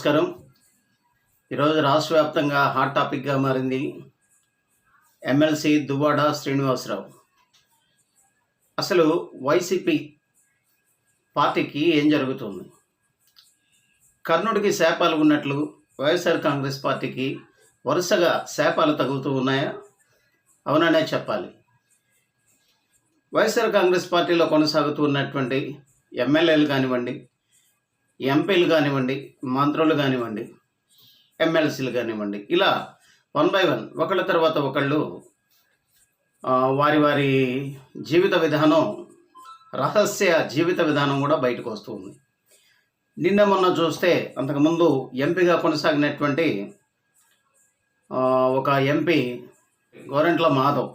నమస్కారం. ఈరోజు రాష్ట్ర వ్యాప్తంగా హాట్ టాపిక్గా మారింది ఎమ్మెల్సీ దువ్వాడ శ్రీనివాసరావు. అసలు వైసీపీ పార్టీకి ఏం జరుగుతుంది? కర్ణుడికి శాపాలు ఉన్నట్లు వైఎస్ఆర్ కాంగ్రెస్ పార్టీకి వరుసగా శాపాలు తగులుతూ ఉన్నాయా? అవుననే చెప్పాలి. వైఎస్ఆర్ కాంగ్రెస్ పార్టీలో కొనసాగుతూ ఉన్నటువంటి ఎమ్మెల్యేలు కానివ్వండి ఎంపీలు కానివ్వండి మంత్రులు కానివ్వండి ఎమ్మెల్సీలు కానివ్వండి ఇలా వన్ బై వన్ ఒకళ్ళ తర్వాత ఒకళ్ళు వారి వారి జీవిత విధానం రహస్య జీవిత విధానం కూడా బయటకు వస్తుంది నిన్న మొన్న చూస్తే అంతకుముందు ఎంపీగా కొనసాగినటువంటి ఒక ఎంపీ గోరెంట్ల మాధవ్.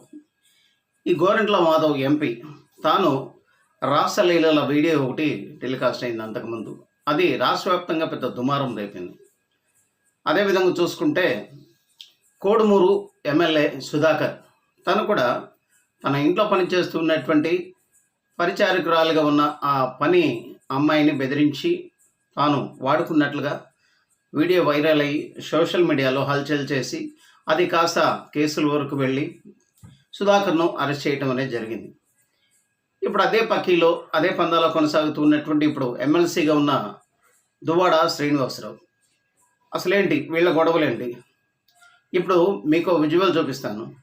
ఈ గోరెంట్ల మాధవ్ ఎంపీ తాను రాసలీలల వీడియో ఒకటి టెలికాస్ట్ అయింది అంతకుముందు. అది రాష్ట్ర వ్యాప్తంగా పెద్ద దుమారం రేపింది. అదేవిధంగా చూసుకుంటే కోడుమూరు ఎమ్మెల్యే సుధాకర్ తను కూడా తన ఇంట్లో పనిచేస్తున్నటువంటి పరిచారకురాలుగా ఉన్న ఆ పని అమ్మాయిని బెదిరించి తాను వాడుకున్నట్లుగా వీడియో వైరల్ అయ్యి సోషల్ మీడియాలో హల్చల్ చేసి అది కాస్త కేసుల వరకు వెళ్ళి సుధాకర్ను అరెస్ట్ చేయటం అనేది జరిగింది. ఇప్పుడు అదే పక్కీలో అదే పందాలో కొనసాగుతున్నటువంటి ఇప్పుడు ఎమ్మెల్సీగా ఉన్న దువ్వాడ శ్రీనివాసరావు. అసలేంటి? వీళ్ళ గొడవలేంటి? ఇప్పుడు మీకు విజువల్ చూపిస్తాను.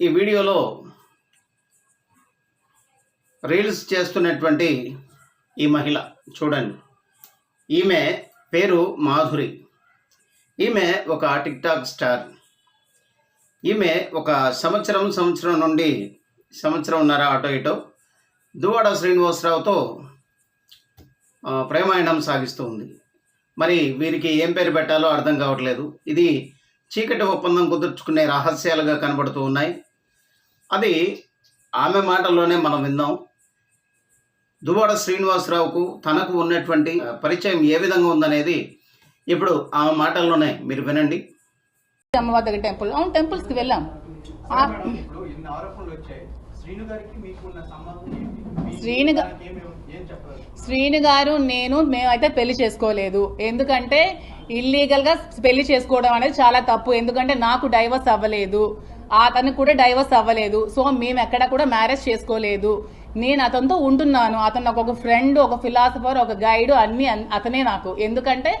ఈ వీడియోలో రీల్స్ చేస్తున్నటువంటి ఈ మహిళ చూడండి. ఈమె పేరు మాధురి. ఈమె ఒక టిక్టాక్ స్టార్. ఈమె ఒక సంవత్సరం సంవత్సరం నుండి సంవత్సరంన్నర అటో ఇటో? దువ్వాడ శ్రీనివాసరావుతో ప్రేమాయణం సాగిస్తూ ఉంది. మరి వీరికి ఏం పేరు పెట్టాలో అర్థం కావట్లేదు. ఇది చీకటి ఒప్పందం కుదుర్చుకునే రహస్యాలుగా కనబడుతూ ఉన్నాయి. అది ఆమె మాటల్లోనే మనం విందాం దువ్వాడ శ్రీనివాసరావుకు తనకు ఉన్నటువంటి పరిచయం ఏ విధంగా ఉందనేది ఇప్పుడు ఆమె మాటల్లోనే మీరు వినండి. అమ్మవారి దగ్గర టెంపుల్ అవును టెంపుల్స్కి వెళ్ళాం. శ్రీను శ్రీను గారు నేను మేమైతే పెళ్ళి చేసుకోలేదు. ఎందుకంటే ఇల్లీగల్గా పెళ్ళి చేసుకోవడం అనేది చాలా తప్పు. ఎందుకంటే నాకు డైవర్స్ అవ్వలేదు. అతనికి కూడా డైవర్స్ అవ్వలేదు. సో మేము ఎక్కడ కూడా మ్యారేజ్ చేసుకోలేదు. నేను అతనితో ఉంటున్నాను. అతను ఒక ఫ్రెండ్ ఒక ఫిలాసఫర్ ఒక గైడ్ అన్ని అన్- అతనే నాకు. ఎందుకంటే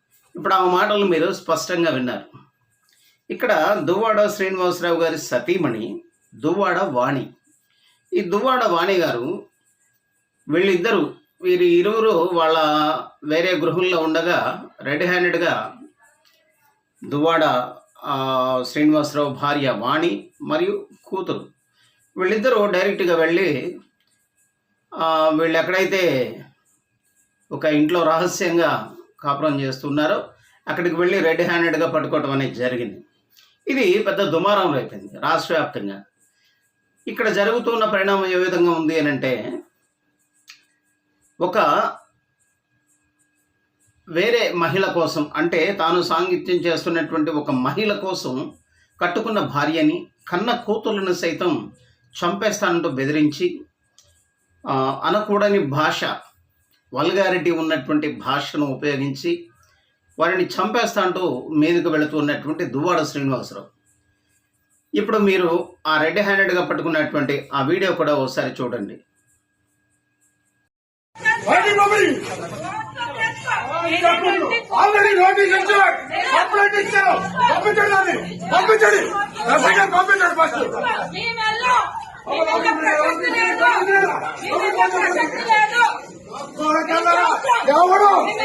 ఇప్పుడు ఆ మాటలు మీరు స్పష్టంగా విన్నారు. ఇక్కడ దువ్వాడ శ్రీనివాసరావు గారి సతీమణి దువ్వాడ వాణి. ఈ దువ్వాడ వాణి గారు వీళ్ళిద్దరూ వీరి ఇరువురు వాళ్ళ వేరే గృహంలో ఉండగా రెడ్ హ్యాండెడ్గా దువ్వాడ శ్రీనివాసరావు భార్య వాణి మరియు కూతురు. వీళ్ళిద్దరూ డైరెక్ట్గా వెళ్ళి వీళ్ళు ఎక్కడైతే ఒక ఇంట్లో రహస్యంగా కాపురం చేస్తున్నారు. అక్కడికి వెళ్ళి రెడ్ హ్యాండెడ్గా పట్టుకోవటం అనేది జరిగింది. ఇది పెద్ద దుమారం అయిపోయింది రాష్ట్ర వ్యాప్తంగా ఇక్కడ జరుగుతున్న పరిణామం ఏ విధంగా ఉంది అని అంటే ఒక వేరే మహిళ కోసం అంటే తాను సాంగిత్యం చేస్తున్నటువంటి ఒక మహిళ కోసం కట్టుకున్న భార్యని కన్న కూతుళ్ళను సైతం చంపేస్తానంటూ బెదిరించి అనకూడని భాష వల్గారిటీ ఉన్నటువంటి భాషను ఉపయోగించి వారిని చంపేస్తా అంటూ మీదకు వెళుతూ ఉన్నటువంటి దువ్వాడ శ్రీనివాసరావు. ఇప్పుడు మీరు ఆ రెడ్ హ్యాండెడ్గా పట్టుకున్నటువంటి ఆ వీడియో కూడా ఒకసారి చూడండి. ఆల్రెడీ నోటీస్ ఇచ్చారు. కంప్లైంట్ ఇచ్చారు. పంపించండి అది పంపించండి. ఎస్ఐ గారు పంపించండి. ఫస్ట్ ఎవడు ఎవడు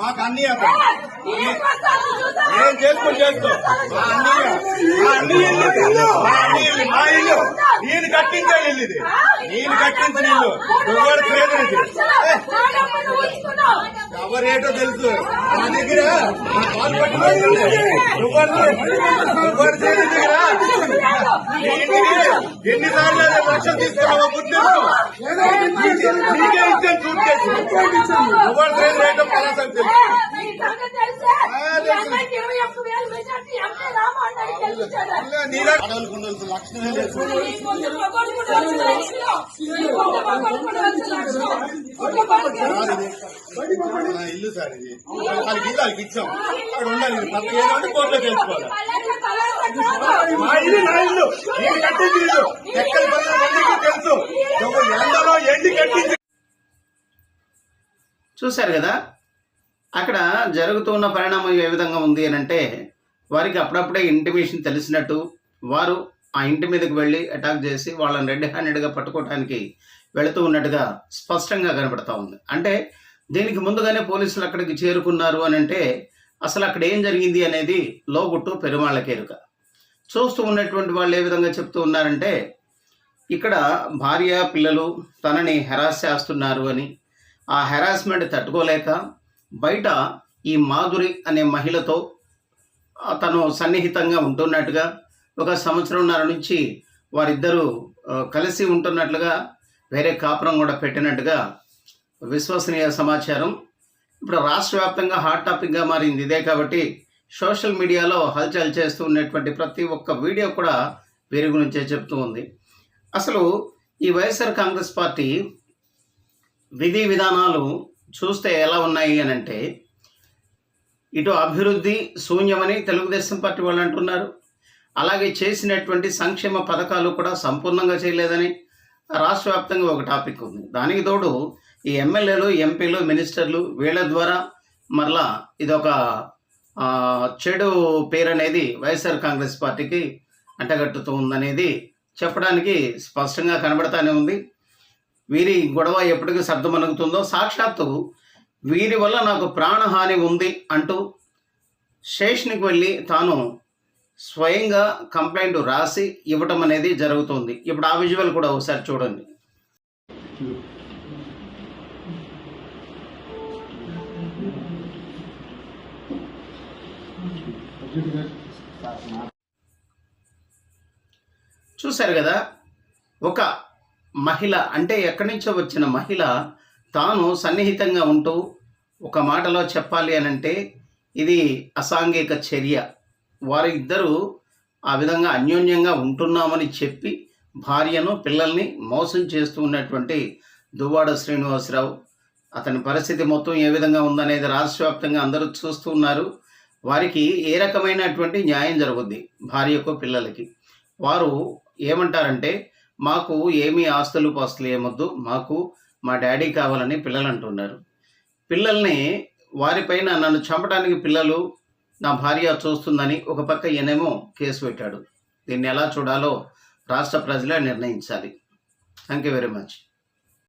మాకు అన్ని ఏం చేసుకో చేసుకో మా అన్ని మా అన్ని ఇల్లు. మా నేను కట్టించే ఇల్లు ఇది నేను కట్టించిన ఇల్లు ఎవరు పేరు ఇది ఎవరేటో తెలుసు నా దగ్గర నా కాలు పట్టుకోవాలి ఎవరు చేయని దగ్గర ఎన్నిసార్లు లక్షలు తీసుకున్నావో గుర్తించు నీకే ఇచ్చాను ఎవరు ఇల్లు సార్ ఇది వాళ్ళకి ఇల్లు వాళ్ళకి ఇచ్చాం అక్కడ ఉండాలి తప్ప ఏదంటే కోర్టులో తెలుసుకోవాలి మా ఇల్లు నా ఇల్లు నేను కట్టించి ఇల్లు ఎక్కడ పడిన తెలుసు ఎండలో ఎండి కట్టించి చూశారు కదా? అక్కడ జరుగుతున్న పరిణామం ఏ విధంగా ఉంది అని అంటే వారికి అప్పుడప్పుడే ఇంటిమేషన్ తెలిసినట్టు వారు ఆ ఇంటి మీదకి వెళ్ళి అటాక్ చేసి వాళ్ళని రెడ్ హ్యాండెడ్గా పట్టుకోవడానికి వెళుతూ ఉన్నట్టుగా స్పష్టంగా కనబడతా ఉంది. అంటే దీనికి ముందుగానే పోలీసులు అక్కడికి చేరుకున్నారు అని అంటే అసలు అక్కడ ఏం జరిగింది అనేది లోగుట్టు పెరుమాళ్ళకేరుక చూస్తూ ఉన్నటువంటి వాళ్ళు ఏ విధంగా చెప్తూ ఉన్నారంటే ఇక్కడ భార్య పిల్లలు తనని హెరాస్ చేస్తున్నారు అని. ఆ హెరాస్మెంట్ తట్టుకోలేక బయట ఈ మాధురి అనే మహిళతో తను సన్నిహితంగా ఉంటున్నట్టుగా ఒక సంవత్సరంన్నర నుంచి వారిద్దరూ కలిసి ఉంటున్నట్లుగా వేరే కాపురం కూడా పెట్టినట్టుగా విశ్వసనీయ సమాచారం. ఇప్పుడు రాష్ట్ర వ్యాప్తంగా హాట్ టాపిక్గా మారింది ఇదే కాబట్టి సోషల్ మీడియాలో హల్చల్ చేస్తూ ఉన్నటువంటి ప్రతి ఒక్క వీడియో కూడా వీరి గురించే చెప్తూ ఉంది. అసలు ఈ వైఎస్ఆర్ కాంగ్రెస్ పార్టీ విధి విధానాలు చూస్తే ఎలా ఉన్నాయి అని అంటే ఇటు అభివృద్ధి శూన్యమని తెలుగుదేశం పార్టీ వాళ్ళు అంటున్నారు. అలాగే చేసినటువంటి సంక్షేమ పథకాలు కూడా సంపూర్ణంగా చేయలేదని రాష్ట్ర వ్యాప్తంగా ఒక టాపిక్ ఉంది. దానికి తోడు ఈ ఎమ్మెల్యేలు ఎంపీలు మినిస్టర్లు వీళ్ళ ద్వారా మరలా ఇదొక చెడు పేరు అనేది వైఎస్ఆర్ కాంగ్రెస్ పార్టీకి అంటగట్టుతూ ఉందనేది చెప్పడానికి స్పష్టంగా కనబడతానే ఉంది. వీరి గొడవ ఎప్పటికీ సర్దమనుగుతుందో సాక్షాత్తు వీరి వల్ల నాకు ప్రాణహాని ఉంది అంటూ స్టేషన్కి వెళ్ళి తాను స్వయంగా కంప్లైంట్ రాసి ఇవ్వటం అనేది జరుగుతుంది. ఇప్పుడు ఆ విజువల్ కూడా ఒకసారి చూడండి. చూశారు కదా ఒక మహిళ అంటే ఎక్కడి నుంచో వచ్చిన మహిళ తాను సన్నిహితంగా ఉంటూ ఒక మాటలో చెప్పాలి అని అంటే ఇది అసాంఘిక చర్య. వారిద్దరూ ఆ విధంగా అన్యోన్యంగా ఉంటున్నామని చెప్పి భార్యను పిల్లల్ని మోసం చేస్తూ ఉన్నటువంటి దువ్వాడ శ్రీనివాసరావు అతని పరిస్థితి మొత్తం ఏ విధంగా ఉందనేది రాష్ట్ర వ్యాప్తంగా అందరూ చూస్తూ ఉన్నారు. వారికి ఏ రకమైనటువంటి న్యాయం జరుగుద్ది భార్యకు పిల్లలకి? వారు ఏమంటారంటే మాకు ఏమీ ఆస్తులు పాస్తులు ఏమొద్దు మాకు మా డాడీ కావాలని పిల్లలు అంటున్నారు. పిల్లల్ని వారిపైన నన్ను చంపడానికి పిల్లలు నా భార్య చూస్తుందని ఒక పక్క ఈయనేమో కేసు పెట్టాడు. దీన్ని ఎలా చూడాలో రాష్ట్ర ప్రజలే నిర్ణయించాలి. Thank you very much